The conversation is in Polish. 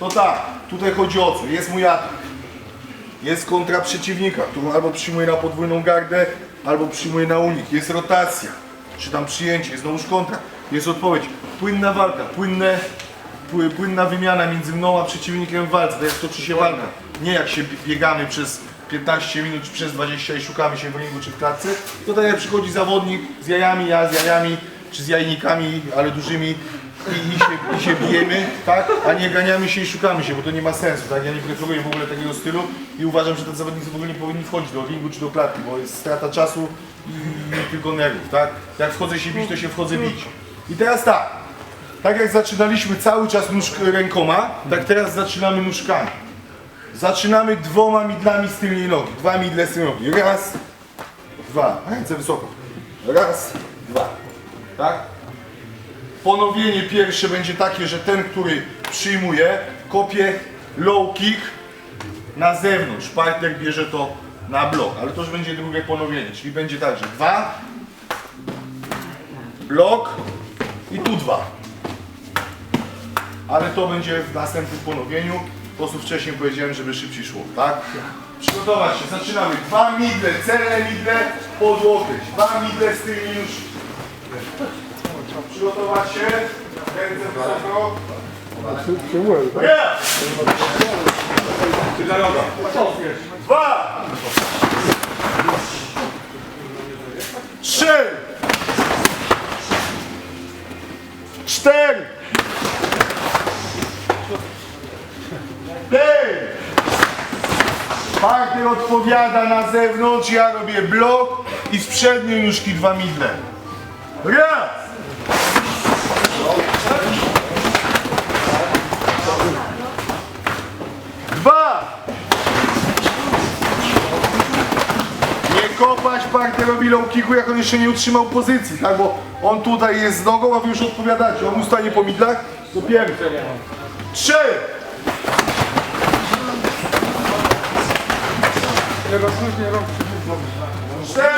to tak, tutaj chodzi o co? Jest mój atak. Jest kontra przeciwnika, który albo przyjmuje na podwójną gardę, albo przyjmuje na unik. Jest rotacja, czy tam przyjęcie, jest znowuż kontra. Jest odpowiedź. Płynna walka, płynne, pły- płynna wymiana między mną a przeciwnikiem w walce. To jak toczy się walka. Nie jak się biegamy przez 15 minut czy przez 20 i szukamy się w ringu czy w klatce. To tak jak przychodzi zawodnik z jajami, ja z jajami, czy z jajnikami, ale dużymi i, i, się, i się bijemy, tak? A nie ganiamy się i szukamy się, bo to nie ma sensu, tak? Ja nie preferuję w ogóle takiego stylu i uważam, że te zawodnicy w ogóle nie powinni wchodzić do ringu czy do klatki, bo jest strata czasu i tylko nerwów, tak? Jak wchodzę się bić, to się wchodzę bić. I teraz tak, tak jak zaczynaliśmy cały czas nóż rękoma, tak teraz zaczynamy nóżkami. Zaczynamy dwoma midlami z tylnej nogi. Dwa midle z tylnej nogi. Raz, dwa. Ręce wysoko. Raz. Tak? Ponowienie pierwsze będzie takie, że ten, który przyjmuje, kopie low kick na zewnątrz. Partner bierze to na blok, ale to już będzie drugie ponowienie, czyli będzie tak, że dwa, blok i tu dwa. Ale to będzie w następnym ponowieniu. Po prostu wcześniej powiedziałem, żeby szybciej szło, tak? Przygotować się, zaczynamy. Dwa midle, celne midle pod łokieć. Dwa midle z tymi już. Przygotować się. Ręce wysoko. Yeah! Dwa! Trzy! Cztery! Pięć! Partner odpowiada na zewnątrz, ja robię blok i z przedniej nóżki dwa midle. Raz! Dwa! Kopać partnerowi low kicku, jak on jeszcze nie utrzymał pozycji, tak? Bo on tutaj jest z nogą, a wy już odpowiadacie. On ustanie po midlach, dopiero. Trzy! Cztery!